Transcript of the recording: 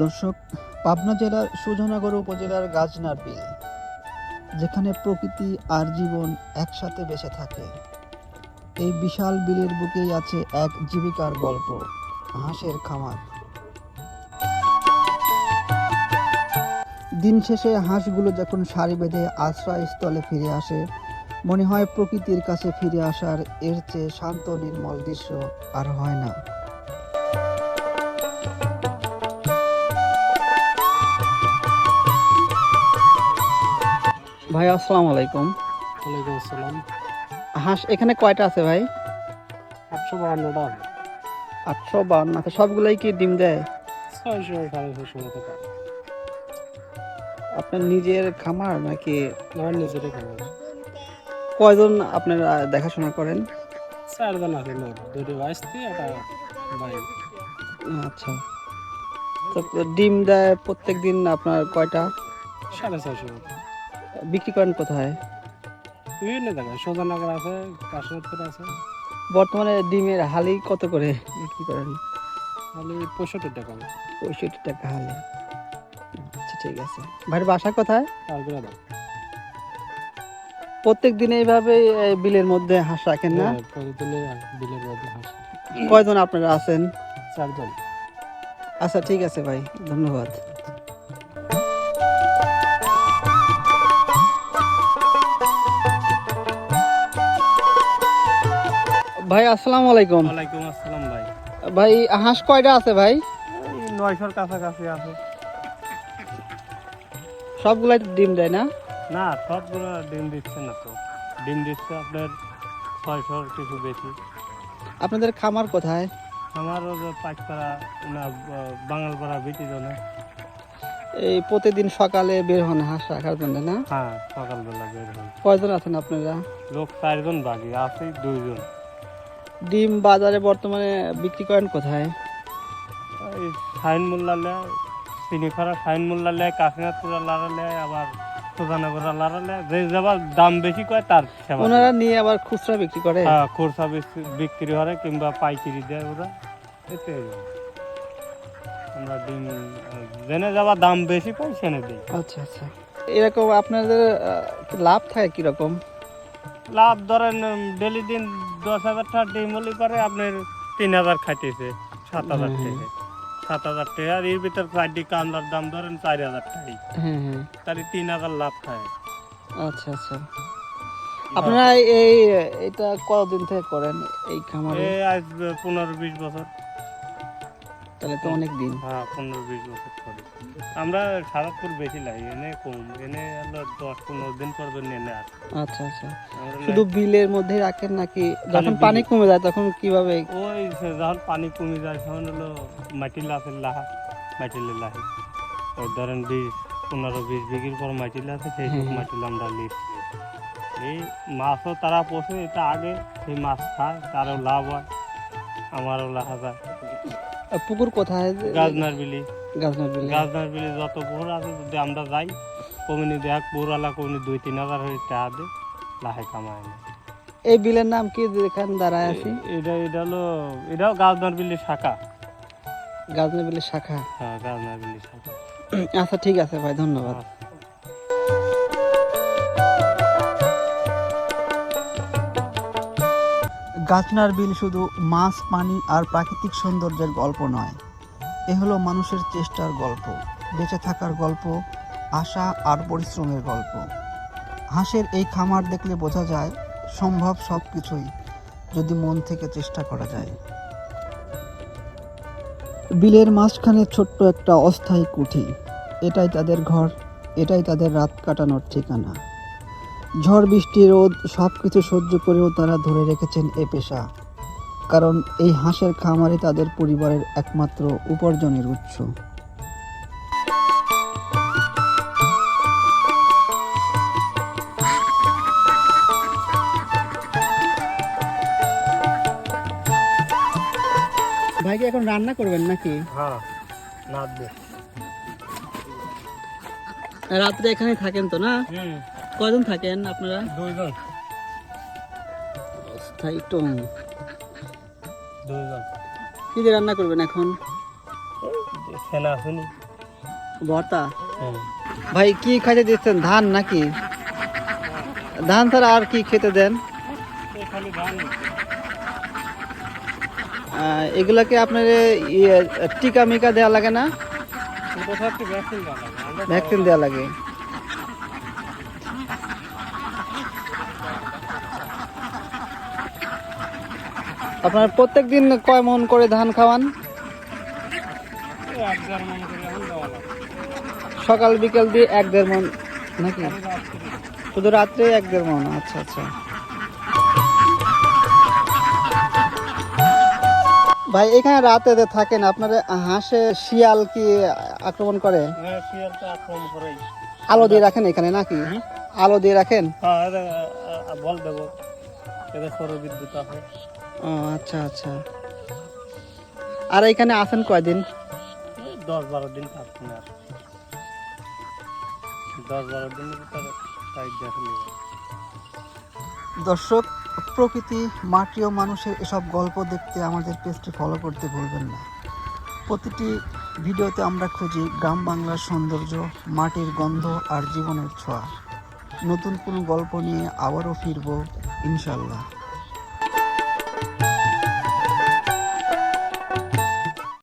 দর্শক, পাবনা জেলার সুজনগর উপজেলার গাজনার বিল, যেখানে প্রকৃতি আর জীবন একসাথে বেঁচে থাকে। এই বিশাল বিলের বুকেই আছে এক জীবিকার গল্প, হাঁসের খামার। দিন শেষে হাঁসগুলো যখন সারি বেঁধে আশ্রয়স্থলে ফিরে আসে, মনে হয় প্রকৃতির কাছে ফিরে আসার এর চেয়ে শান্ত নির্মল দৃশ্য আর হয় না। ভাই আসসালামু আলাইকুম। ওয়ালাইকুম আসসালাম। হাঁস এখানে কয়টা আছে ভাই? আটশো বাহান্নটা আটশো বান্ন সবগুলোই কি ডিম দেয়? ছয়শো সাড়ে ছয়শো মতো আপনার নিজের খামার নাকি? আমার নিজেরই খাবার কয়জন আপনারা দেখাশোনা করেন? চারজন আছে লোক দুটি বাইশটি একটা বাই আচ্ছা। তো ডিম দেয় প্রত্যেক দিন আপনার কয়টা? সাড়ে ছয়শো বিক্রি করেন কোথায়? বিভিন্ন জায়গায়। সোজানগর আছে কাশীনাথপুর আছে। বর্তমানে ডিমের হালি কত করে বিক্রি করেন? খালি পঁয়ষট্টি টাকা পঁয়ষট্টি টাকা হালি। আচ্ছা ঠিক আছে। ভাইয়ের বাসা কোথায়? প্রত্যেক দিন এইভাবে বিলের মধ্যে হাঁস রাখেন না? হ্যাঁ, বিলের মধ্যে হাসি কয়জন আপনারা আছেন? চারজন। আচ্ছা ঠিক আছে ভাই ধন্যবাদ। ভাই আসসালামু আলাইকুম। ওয়ালাইকুম আসসালাম ভাই। ভাই হাঁস কয়টা আছে ভাই? নয়শোর কাছাকাছি আছে। সবগুলাই ডিম দেয় না? না সবগুলো ডিম দিচ্ছে না তো। ডিম দিচ্ছে আপনার ছয়শোর কিছু বেশি। আপনাদের খামার কোথায়? আমার পাঁচপাড়া না বাঙালপাড়া বিটি জনে। এই প্রতিদিন সকালে বের হন হাঁস রাখার জন্য না? হ্যাঁ সকালবেলা বের হই। কয়জন আছেন আপনারা? লোক চারজন বাকি আছে দুইজন। ডিম বাজারে বর্তমানে বিক্রি করেন কোথায়? সাইন মোল্লালে চিনিখরা সাইন মোল্লালে কাশীনাথপুরা লাড়ালে আবার সুজানগরা লাড়ালে যে যাবার দাম বেশি কয় তার ওনারা নিয়ে আবার খুচরা বিক্রি করে? হ্যাঁ খোরসা বিক্রি- করে কিংবা পাইকারি দেয় ওরা। এতে আমরা ডিম জেনে যাবার দাম বেশি পাই সেনে দিই আচ্ছা আচ্ছা। এরকম আপনাদের লাভ থাকে কীরকম? লাভ ধরেন ডেলি দিন দশ হাজার টাকা ডিম হলে পারে আপনার তিন হাজার খাইতেছে সাত হাজার। থেকে। সাত হাজার টাকা আর এর ভিতর চারটি কামলার দাম ধরেন চার হাজার টাকা। তার তিন হাজার লাভ খায়। আচ্ছা আচ্ছা। আপনারা এই এটা কতদিন থেকে করেন এই খামারে? আজ পনেরো বিশ বছর। তাহলে তো অনেক দিন। হ্যাঁ পনেরো বিশ বছর করি আমরা সারাপুর বেশি লাগে এনে কম এনে হলো দশ পনেরো দিন পর নিয়ে এনে আর। আচ্ছা আচ্ছা। শুধু বিলের মধ্যে রাখেন নাকি যখন পানি কমে যায় তখন কীভাবে? ওই যখন পানি কমে যায় তখন হলো মাটি লাফের লাহা মাটি লাহে। ওই ধরেন বিশ পনেরো বিশ বিঘির পর মাটি লাফে সেই সব মাটি আমরা লিখছি এই মাছও তারা পোষে এটা আগে সেই মাছ খায় তারও লাভ হয় আমারও লাভ হয় পুকুর কোথায়? গাজনার বিলি গাজনার বিলি গাজনার বিলি যত পুকুর আছে যদি আমরা যাই কমিনি দেখ পুরালা কমিনি দুই তিন হাজার হয়ে টাকা দে লাহে কামায় এই বিলের নাম কি যেখানে দাঁড়ায় আছি? এটা এটা হলো এটাও গাজনার বিলি শাখা। গাজনার বিলির শাখা। হ্যাঁ গাজনার বিলি শাখা। আচ্ছা ঠিক আছে ভাই ধন্যবাদ। গাজনার বিল শুধু মাছ, পানি আর প্রাকৃতিক সৌন্দর্যের গল্প নয়। এ হলো মানুষের চেষ্টার গল্প, বেঁচে থাকার গল্প, আশা আর পরিশ্রমের গল্প। হাঁসের এই খামার দেখলে বোঝা যায়, সম্ভব সব কিছুই যদি মন থেকে চেষ্টা করা যায়। বিলের মাঝখানে ছোট্ট একটা অস্থায়ী কুঠি, এটাই তাদের ঘর, এটাই তাদের রাত কাটানোর ঠিকানা। ঝড় বৃষ্টি রোদ সব কিছু সহ্য করেও তারা ধরে রেখেছেন এ পেশা। কারণ এই হাঁসের খামারে তাদের পরিবারের একমাত্র উপার্জনের উৎস। ভাইকে এখন রান্না করবেন নাকি? হ্যাঁ রাত্রে এখানে থাকেন তো না? কজন থাকেন আপনারা? দুইজন। অস্থায়ী টং দুইজন। কি দিয়ে রান্না করবেন এখন? সেনা শুনি ভর্তা? হ্যাঁ। ভাই কি খাইতে দিচ্ছেন? ধান নাকি? ধান ছাড়া আর কি খেতে দেন? এগুলাকে আপনার ইয়ে, টিকা মিকা দেওয়া লাগে না? ভ্যাকসিন দেওয়া লাগে। আপনার প্রত্যেক দিন কয় মন করে ধান খাওয়ান? করে সকাল বিকেল দিয়ে এক দেড় মন নাকি? শুধু রাত্রে এক দেড় মন আচ্ছা আচ্ছা। ভাই এখানে রাতে থাকেন আপনার হাঁসে শিয়াল কি আক্রমণ করে? হ্যাঁ আক্রমণ করেই আলো দিয়ে রাখেন এখানে নাকি? আলো দিয়ে রাখেন? হ্যাঁ বল দেবো। এদের সৌর বিদ্যুৎ আছে। ও আচ্ছা আচ্ছা। আর এখানে আছেন কয়দিন? দশ বারো দিন থাকছেন আর। দশ বারো দর্শক প্রকৃতি মাটি ও মানুষের এসব গল্প দেখতে আমাদের পেজটি ফলো করতে ভুলবেন না। প্রতিটি ভিডিওতে আমরা খুঁজি গ্রাম বাংলার সৌন্দর্য মাটির গন্ধ আর জীবনের ছোঁয়া। নতুন কোনো গল্প নিয়ে আবারও ফিরবো ইনশাল্লাহ